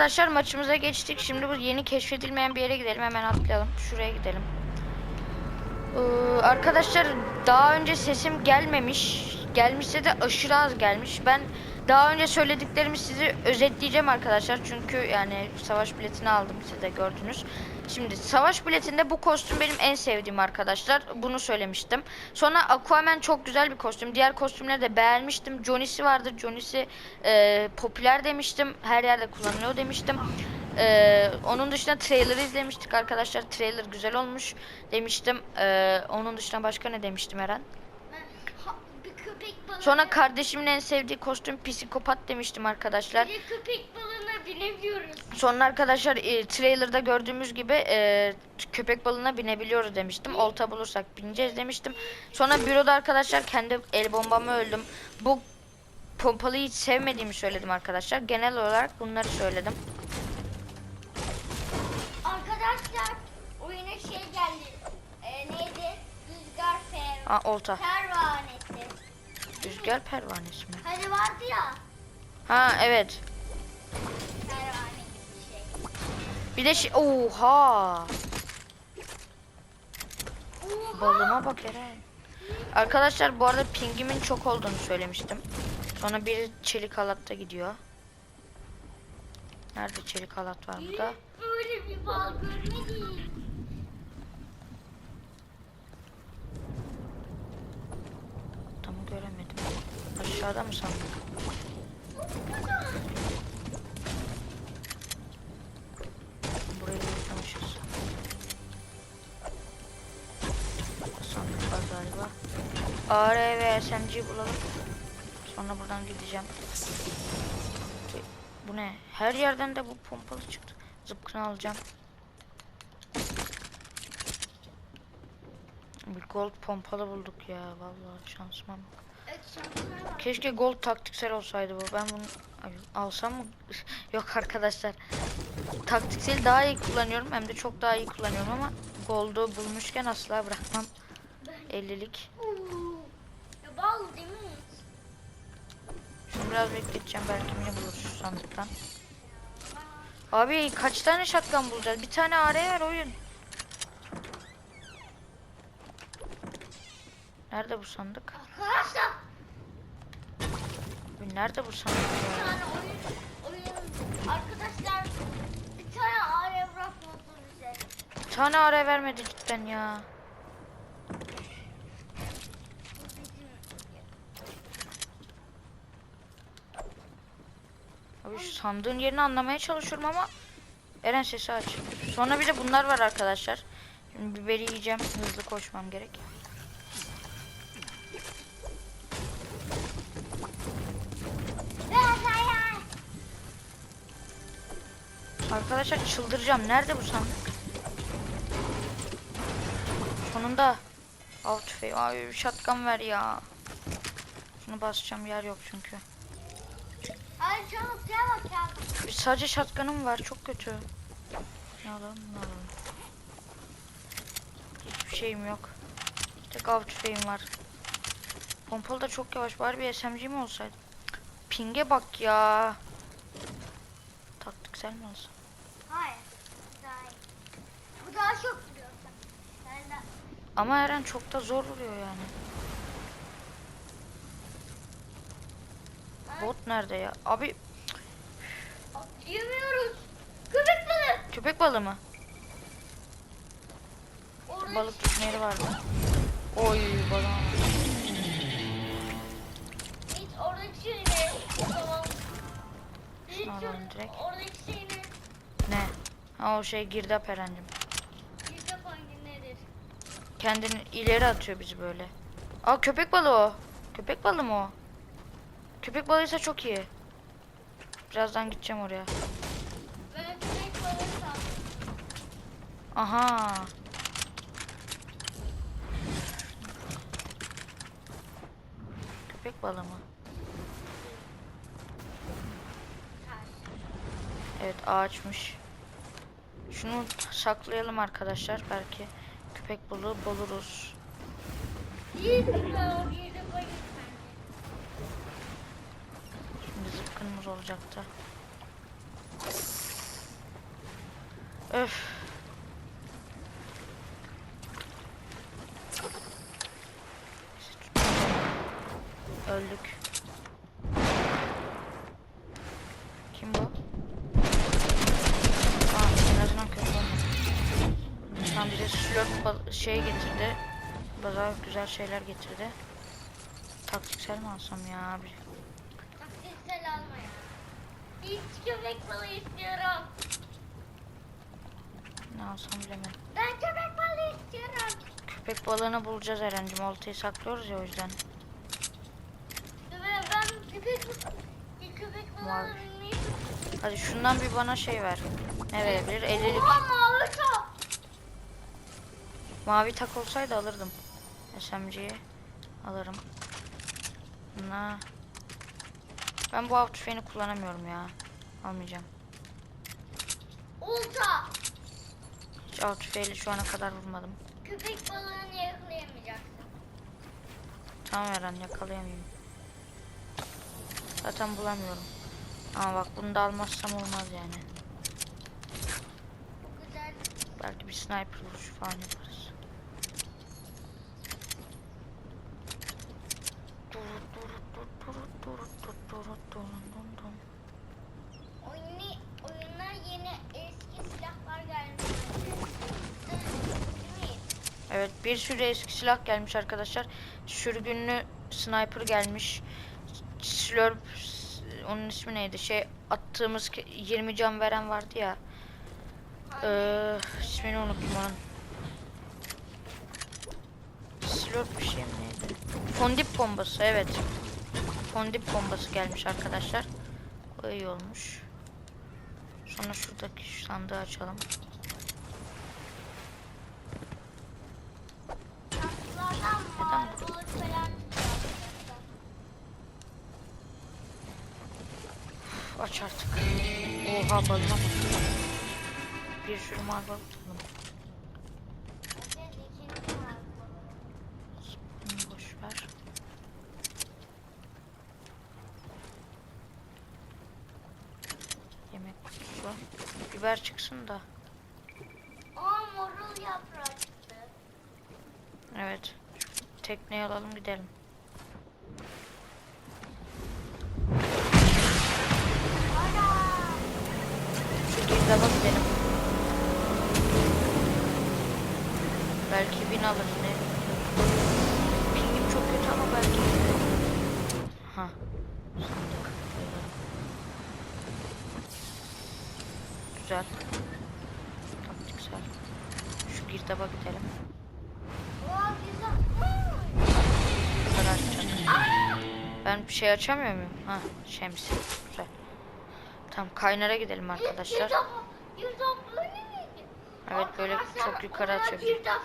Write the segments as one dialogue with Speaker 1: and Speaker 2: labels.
Speaker 1: arkadaşlar maçımıza geçtik. Şimdi bu yeni keşfedilmeyen bir yere gidelim. Hemen atlayalım. Şuraya gidelim. Ee, arkadaşlar daha önce sesim gelmemiş. Gelmişse de aşırı az gelmiş. Ben daha önce söylediklerimi sizi özetleyeceğim arkadaşlar. Çünkü yani savaş biletini aldım siz de gördünüz. Şimdi savaş biletinde bu kostüm benim en sevdiğim arkadaşlar. Bunu söylemiştim. Sonra Aquaman çok güzel bir kostüm. Diğer kostümleri de beğenmiştim. Johnny'si vardı. Johnny'si e, popüler demiştim. Her yerde kullanılıyor demiştim. E, onun dışında trailer'ı izlemiştik arkadaşlar. Trailer güzel olmuş demiştim. E, onun dışında başka ne demiştim Eren? Sonra kardeşimin en sevdiği kostüm psikopat demiştim arkadaşlar.
Speaker 2: bir köpek balığına binebiliyoruz.
Speaker 1: Sonra arkadaşlar e, trailer'da gördüğümüz gibi e, köpek balığına binebiliyoruz demiştim. Olta bulursak bineceğiz demiştim. Sonra büroda arkadaşlar kendi el bombamı öldüm. Bu pompalıyı hiç sevmediğimi söyledim arkadaşlar. Genel olarak bunları söyledim.
Speaker 2: Arkadaşlar oyuna şey geldi. Ee, neydi? Rüzgar fer,
Speaker 1: Aa olta.
Speaker 2: pervanesi.
Speaker 1: Rüzgar pervanesi mi?
Speaker 2: Hani vardı ya.
Speaker 1: Ha evet.
Speaker 2: Bir
Speaker 1: de şey oha. Balığıma bak Eren. Arkadaşlar bu arada pingimin çok olduğunu söylemiştim. Sonra biri çelik halatta gidiyor. Nerede çelik halat var burada?
Speaker 2: Böyle bir bal görmedim.
Speaker 1: Adamı göremedim. Aşağıda mı sandık? AR ve SMG bulalım. Sonra buradan gideceğim. Bu ne? Her yerden de bu pompalı çıktı. Zıpkını alacağım. Bir gold pompalı bulduk ya. Vallahi şansıma bak. Keşke gold taktiksel olsaydı bu. Ben bunu alsam mı? Yok arkadaşlar. Taktiksel daha iyi kullanıyorum. Hem de çok daha iyi kullanıyorum ama gold'u bulmuşken asla bırakmam. 50'lik. Biraz bekleteceğim. Belki yine buluruz şu sandıktan. Abi kaç tane shotgun bulacağız? Bir tane AR ver oyun. Nerede bu sandık?
Speaker 2: Arkadaşlar
Speaker 1: Abi Nerede bu sandık
Speaker 2: bir tane oyun, oyun arkadaşlar bir tane ağrıya bırakmadı bize.
Speaker 1: Bir tane AR vermedi cidden ya.
Speaker 2: Bu bizim
Speaker 1: Abi şu sandığın yerini anlamaya çalışıyorum ama Eren sesi aç. Sonra bir de bunlar var arkadaşlar. Şimdi biberi yiyeceğim. Hızlı koşmam gerek. Arkadaşlar çıldıracağım. Nerede bu sandık? Sonunda. Av tüfeği. Ay şatkan ver ya. Şunu basacağım yer yok çünkü.
Speaker 2: Ay çabuk gel bak.
Speaker 1: Bir sadece şatkanım var çok kötü. Ne alalım ne alalım. Hiçbir şeyim yok. Tek av tüfeğim var. Pompalı da çok yavaş. Bari bir SMG mi olsaydı? Ping'e bak ya. Taktiksel mi olsun?
Speaker 2: Hayır. Daha iyi. Bu daha çok vuruyor. Ben de
Speaker 1: Ama Eren çok da zor vuruyor yani. Bot nerede ya? Abi
Speaker 2: atlayamıyoruz. Köpek balığı.
Speaker 1: köpek balığı mı?
Speaker 2: Orada
Speaker 1: Balık tutma yeri vardı. Oy balon.
Speaker 2: Hiç oradaki şey. Hiç
Speaker 1: Şunu alalım
Speaker 2: or-
Speaker 1: direkt.
Speaker 2: Oradaki ne?
Speaker 1: Ha o şey girdap Eren'cim.
Speaker 2: Bir de hangi nedir?
Speaker 1: Kendini ileri atıyor bizi böyle. Aa köpek balığı o. Köpek balığı mı o? Köpek balığıysa çok iyi. Birazdan gideceğim oraya.
Speaker 2: Ben köpek balığı sandım.
Speaker 1: Aha. Köpek balığı mı? Evet ağaçmış. Şunu saklayalım arkadaşlar. Belki köpek balığı buluruz.
Speaker 2: Bir de o bir de bayır
Speaker 1: Şimdi zıpkınımız olacaktı. Öf. Öldük. Kim bu? Aa, en azından kötü olmadı. Tam bize slurp şey getirdi. Bayağı güzel şeyler getirdi. Taktiksel mi alsam ya abi?
Speaker 2: Hiç köpek balığı istiyorum.
Speaker 1: Ne alsam bilemedim.
Speaker 2: Ben köpek balığı istiyorum.
Speaker 1: Köpek balığını bulacağız Eren'cim. Oltayı saklıyoruz ya o yüzden.
Speaker 2: Ve ben köpek köpek
Speaker 1: Mavi.
Speaker 2: balığı bilmeyi
Speaker 1: Hadi şundan bir bana şey ver. Ne verebilir? 50'lik.
Speaker 2: Oha mavi top.
Speaker 1: Mavi tak olsaydı alırdım. SMG'yi alırım. Na. Ben bu av tüfeğini kullanamıyorum ya. Almayacağım.
Speaker 2: Olta.
Speaker 1: Hiç av tüfeğiyle şu ana kadar vurmadım.
Speaker 2: Köpek balığını yakalayamayacaksın.
Speaker 1: Tamam Eren yakalayamayayım. Zaten bulamıyorum. Ama bak bunu da almazsam olmaz yani. Belki bir sniper vuruşu falan yaparız.
Speaker 2: Oyunu, oyunlar yeni eski silahlar gelmiş. Değil mi?
Speaker 1: Evet bir sürü eski silah gelmiş arkadaşlar. Sürgünlü sniper gelmiş. Slurp onun ismi neydi? Şey attığımız ke- 20 can veren vardı ya. Ee, ismini unuttum onun. Slurp bir şey mi neydi? Fondip bombası evet. Fondip bombası gelmiş arkadaşlar. O iyi olmuş. Sonra şuradaki şu sandığı açalım.
Speaker 2: Tatlılardan mavi balık falan çıkıyor.
Speaker 1: Aç artık. Oha balığa bak. Bir sürü balık buldum. Boş ver. Yemek kutusu. Biber çıksın da.
Speaker 2: Aa morul yaprağı çıktı.
Speaker 1: Evet. Tekneyi alalım gidelim. Şu girdaba gidelim. Belki bin alırız ne? Pingim çok kötü ama belki. Ha. Sandık. Koyalım. Güzel. Şu girdaba gidelim.
Speaker 2: Güzel.
Speaker 1: Ben bir şey açamıyor muyum? Ha şemsiye. Tamam kaynara gidelim arkadaşlar. Evet böyle çok yukarı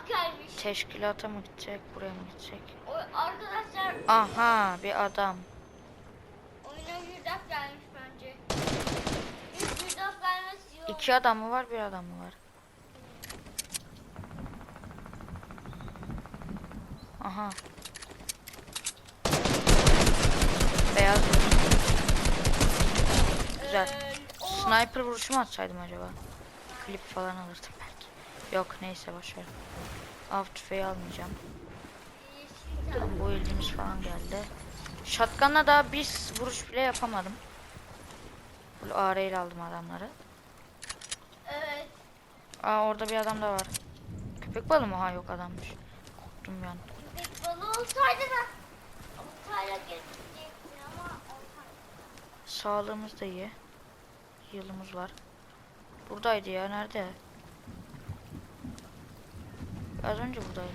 Speaker 2: gelmiş.
Speaker 1: Teşkilata mı gidecek? Buraya mı gidecek?
Speaker 2: Arkadaşlar
Speaker 1: Aha bir adam.
Speaker 2: oyuna girdap gelmiş bence. Bir girdap gelmesi yok.
Speaker 1: İki adam mı var bir adam mı var? Aha. Beyaz Güzel.
Speaker 2: Ee,
Speaker 1: Sniper vuruşu mu atsaydım acaba? Klip falan alırdım belki. Yok neyse boşver. Av tüfeği almayacağım. Bu ilgimiz falan geldi. Shotgun'la daha bir vuruş bile yapamadım. Böyle AR ile aldım adamları.
Speaker 2: Evet.
Speaker 1: Aa orada bir adam da var. Köpek balığı mı? Ha yok adammış. Korktum bir an.
Speaker 2: Köpek balığı olsaydı da oltayla ama.
Speaker 1: Sağlığımız da iyi. Yılımız var. Buradaydı ya. Nerede? Az önce buradaydı.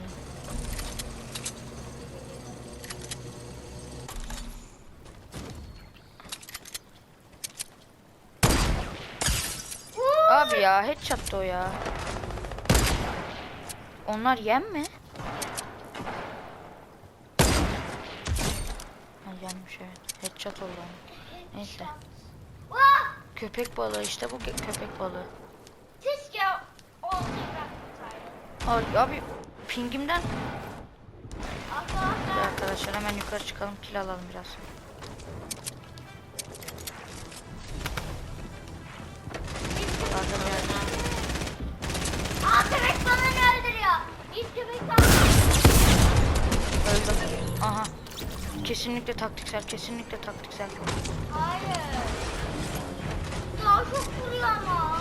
Speaker 1: Abi ya headshot'tı o ya. Onlar yem mi? Ha, yenmiş evet. Headshot oldu. Neyse. Köpek balığı işte bu köpek balığı.
Speaker 2: Keşke
Speaker 1: olacaktı. Abi pingimden. Hadi
Speaker 2: arkadaşlar
Speaker 1: hemen yukarı çıkalım kil alalım biraz. Köpek balığını öldürüyor. Aha. Kesinlikle taktiksel, kesinlikle taktiksel.
Speaker 2: Hayır. Çok vuruyor ama.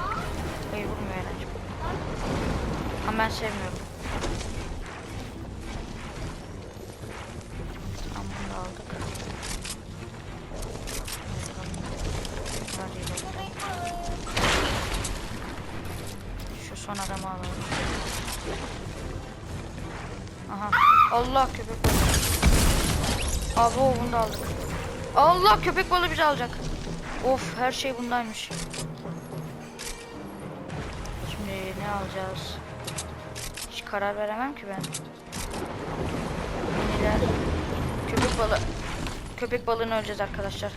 Speaker 1: Hayır vurmuyor Eren'cim. Ama ben sevmiyorum. Tamam son adamı alalım. Aha. Allah köpek balığı. Abi bunu da aldık. Allah köpek balığı bizi alacak. Of her şey bundaymış. Şimdi ne alacağız? Hiç karar veremem ki ben. Miniler. Köpek balığı. Köpek balığını öleceğiz arkadaşlar.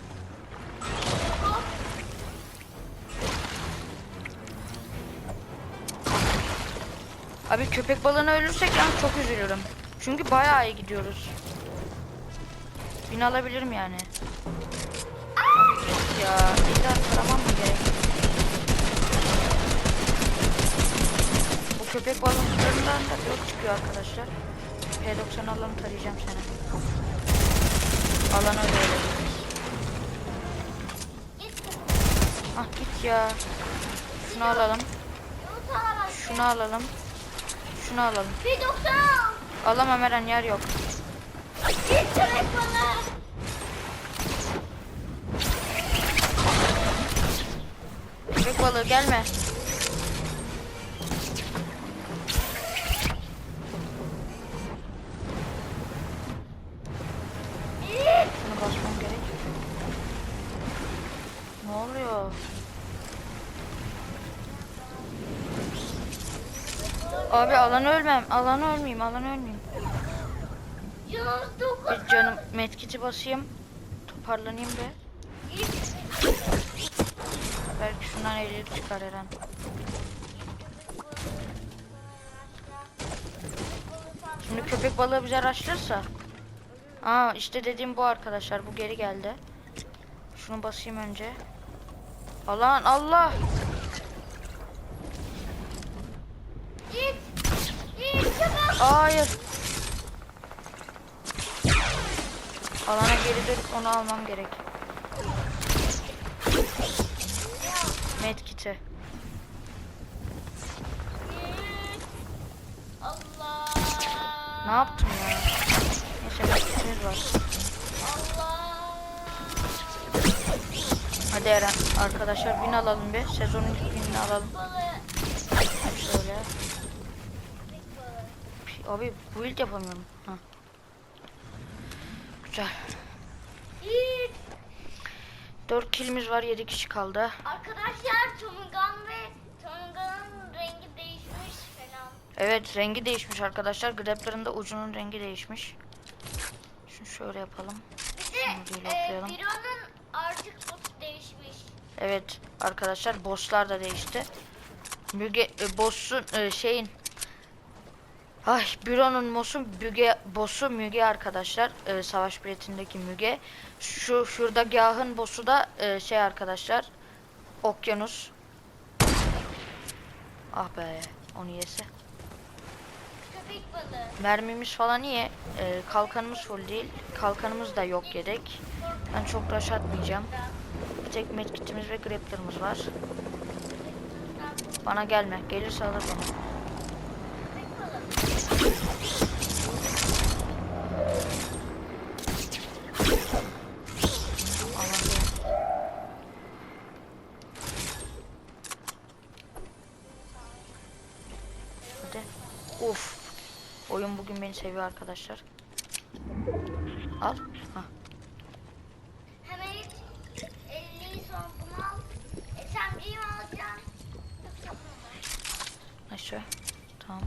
Speaker 1: Abi köpek balığına ölürsek yalnız çok üzülürüm. Çünkü bayağı iyi gidiyoruz. Bin alabilirim yani. Ya illa taramam mı gerek? Bu köpek balıklarından da yok çıkıyor arkadaşlar. P90 alanı tarayacağım seni. Alana öyle.
Speaker 2: Git.
Speaker 1: Ah git ya. Şunu alalım. Şunu alalım. Şunu alalım.
Speaker 2: Bir doktor al.
Speaker 1: Alamam Eren yer yok.
Speaker 2: Git köpek balığı.
Speaker 1: Köpek balığı gelme. Şunu basmam gerek. Ne oluyor? Abi alanı ölmem. Alanı ölmeyeyim. Alanı ölmeyeyim. Bir canım medkiti basayım. Toparlanayım be. Belki şundan 50 çıkar Eren. Şimdi köpek balığı bize araştırırsa. Aa işte dediğim bu arkadaşlar. Bu geri geldi. Şunu basayım önce. Allah'ın Allah.
Speaker 2: Git. Git.
Speaker 1: Hayır. Alana geri dönüp onu almam gerek. Medkit'i. Ne yaptım ya? Neyse medkitimiz var.
Speaker 2: Allah.
Speaker 1: Hadi Eren arkadaşlar bin alalım bir. Sezonun ilk binini alalım.
Speaker 2: Balığı.
Speaker 1: Şöyle. Abi build yapamıyorum. Ha. Güzel.
Speaker 2: Git.
Speaker 1: 4 kilimiz var 7 kişi kaldı.
Speaker 2: Arkadaşlar Tomugan ve Tomugan'ın rengi değişmiş falan.
Speaker 1: Evet rengi değişmiş arkadaşlar. Greplerin de ucunun rengi değişmiş. Şunu şöyle yapalım.
Speaker 2: Bir de e. Biro'nun artık botu değişmiş.
Speaker 1: Evet arkadaşlar bosslar da değişti. Müge e, boss'un e, şeyin Ay büronun boss'u Müge boss'u Müge arkadaşlar. E, savaş biletindeki Müge. Şu şurada Gah'ın boss'u da e, şey arkadaşlar. Okyanus. Ah be onu yese. Mermimiz falan iyi. E, kalkanımız full değil. Kalkanımız da yok yedek. Ben çok rush atmayacağım. Bir tek medkitimiz ve grappler'ımız var. Bana gelme. Gelirse alır beni.
Speaker 2: Köpek balığı.
Speaker 1: Aman diyeyim. Hadi. Uf. Oyun bugün beni seviyor arkadaşlar. Al. Hah.
Speaker 2: Hemen ilk 50'yi son bunu al. SMG'yi mi alacaksın? Yoksa bunu mu?
Speaker 1: Neyse. Tamam.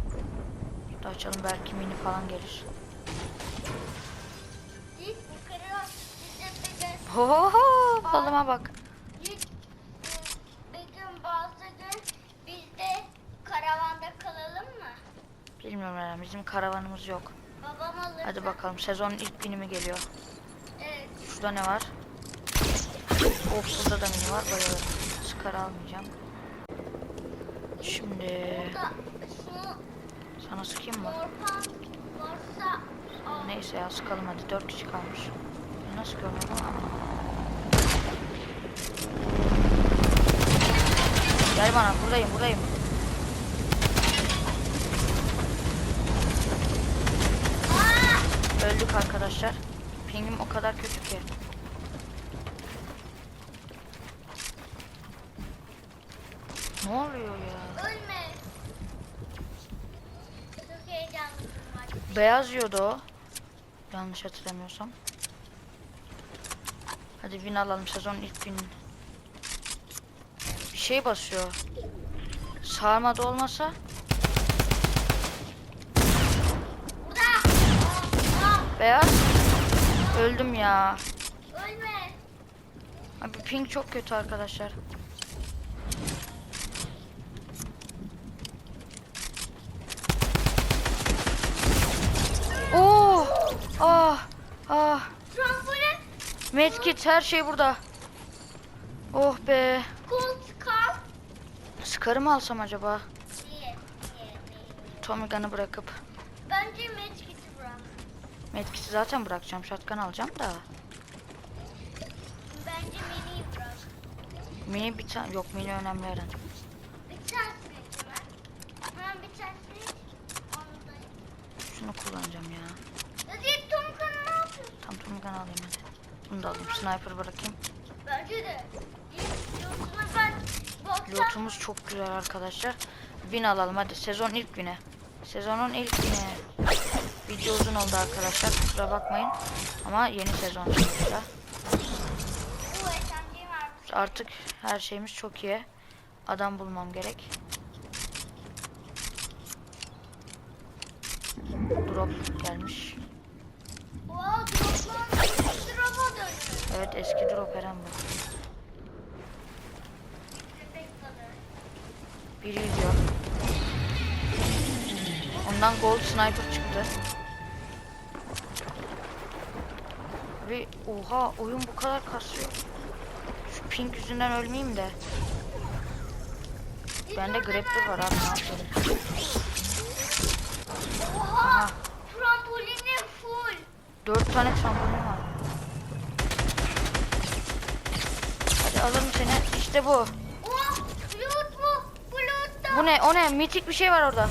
Speaker 1: Şurada açalım belki mini falan gelir.
Speaker 2: De.
Speaker 1: Ho. Balıma bak.
Speaker 2: Bir gün bazı gün biz de karavanda kalalım mı?
Speaker 1: Bilmiyorum yani bizim karavanımız yok.
Speaker 2: Babam alır.
Speaker 1: Hadi bakalım sezonun ilk binimi geliyor.
Speaker 2: Evet.
Speaker 1: Şurada ne var? Of burada da mini var bayılırım. Skar almayacağım. Şimdi
Speaker 2: Burada
Speaker 1: sana sıkayım mı? Neyse ya sıkalım hadi 4 kişi kalmış. Nasıl görmedim? Gel bana buradayım buradayım. Öldük arkadaşlar. Pingim o kadar kötü ki. Ne oluyor ya?
Speaker 2: Ölme. Çok heyecanlıyım artık.
Speaker 1: Beyaz yiyordu o. Yanlış hatırlamıyorsam. Hadi win alalım sezon ilk win. Bir şey basıyor. Sarmada olmasa beyaz. Öldüm ya.
Speaker 2: Ölme.
Speaker 1: Abi ping çok kötü arkadaşlar. Oh! Ah! Ah!
Speaker 2: Trampolin.
Speaker 1: Medkit her şey burada. Oh be. Sıkarı mı alsam acaba? Tommy Gun'ı bırakıp.
Speaker 2: Bence Medkit'i bırak.
Speaker 1: Medkit'i zaten bırakacağım. Shotgun alacağım da.
Speaker 2: Bence Mini'yi bırak.
Speaker 1: Mini bir tane yok mini önemli Eren.
Speaker 2: Bir da.
Speaker 1: Şunu kullanacağım ya.
Speaker 2: Ya deyip Tom Kanı ne yapıyorsun?
Speaker 1: Tam Tommy Gun alayım hadi. Bunu da alayım. Sniper bırakayım.
Speaker 2: Bence de.
Speaker 1: Lootumuz çok güzel arkadaşlar. Win alalım hadi. Sezon ilk win'e. Sezonun ilk win'e. Video uzun oldu arkadaşlar. Kusura bakmayın. Ama yeni sezon sonuçta. Artık her şeyimiz çok iyi. Adam bulmam gerek. Drop gelmiş.
Speaker 2: Köpek balığı.
Speaker 1: Biri yüzüyor. Ondan gold sniper çıktı. Ve oha oyun bu kadar kasıyor. Şu pink yüzünden ölmeyeyim de. Bende grappler var abi ne yapalım.
Speaker 2: Oha! Trampolini full.
Speaker 1: Dört tane trambolin var. Hadi alırım seni. İşte bu.
Speaker 2: Bu
Speaker 1: ne? O ne? Mitik bir şey var orada.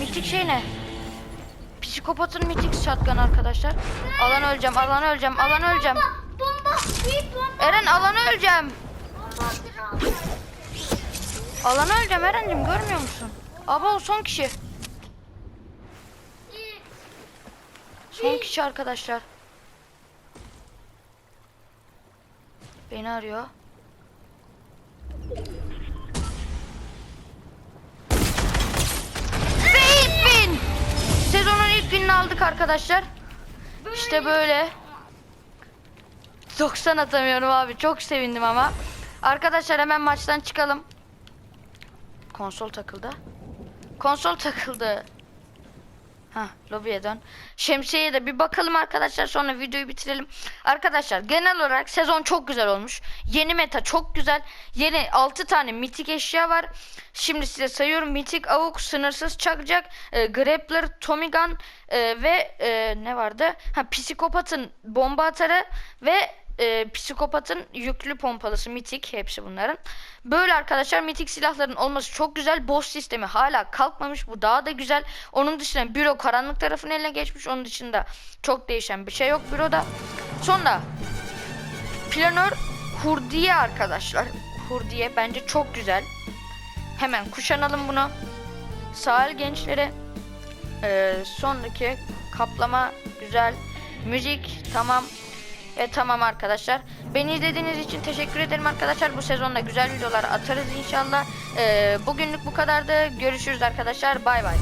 Speaker 1: Mitik şey ne? Psikopatın mitik shotgun arkadaşlar. Alan öleceğim, alan öleceğim, alan öleceğim. Eren alan öleceğim. Alan öleceğim Eren'cim görmüyor musun? Abo son kişi. Son kişi arkadaşlar. Beni arıyor. Ve ilk win. Sezonun ilk gününü aldık arkadaşlar. İşte böyle. 90 atamıyorum abi. Çok sevindim ama. Arkadaşlar hemen maçtan çıkalım. Konsol takıldı. Konsol takıldı. Ha, lobiye dön. Şemsiyeye de bir bakalım arkadaşlar sonra videoyu bitirelim. Arkadaşlar genel olarak sezon çok güzel olmuş. Yeni meta çok güzel. Yeni 6 tane mitik eşya var. Şimdi size sayıyorum. Mitik avuk, sınırsız çakacak, e, grappler, Tommy e, ve e, ne vardı? Ha psikopatın bomba atarı ve e, psikopatın yüklü pompalısı mitik hepsi bunların. Böyle arkadaşlar mitik silahların olması çok güzel. Boss sistemi hala kalkmamış. Bu daha da güzel. Onun dışında büro karanlık tarafın eline geçmiş. Onun dışında çok değişen bir şey yok büroda. Sonra planör hurdiye arkadaşlar. Hurdiye bence çok güzel. Hemen kuşanalım bunu. Sahil gençleri. Ee, sonraki kaplama güzel. Müzik tamam. E, tamam arkadaşlar. Beni izlediğiniz için teşekkür ederim arkadaşlar. Bu sezonda güzel videolar atarız inşallah. Ee, bugünlük bu kadardı. Görüşürüz arkadaşlar. Bay bay.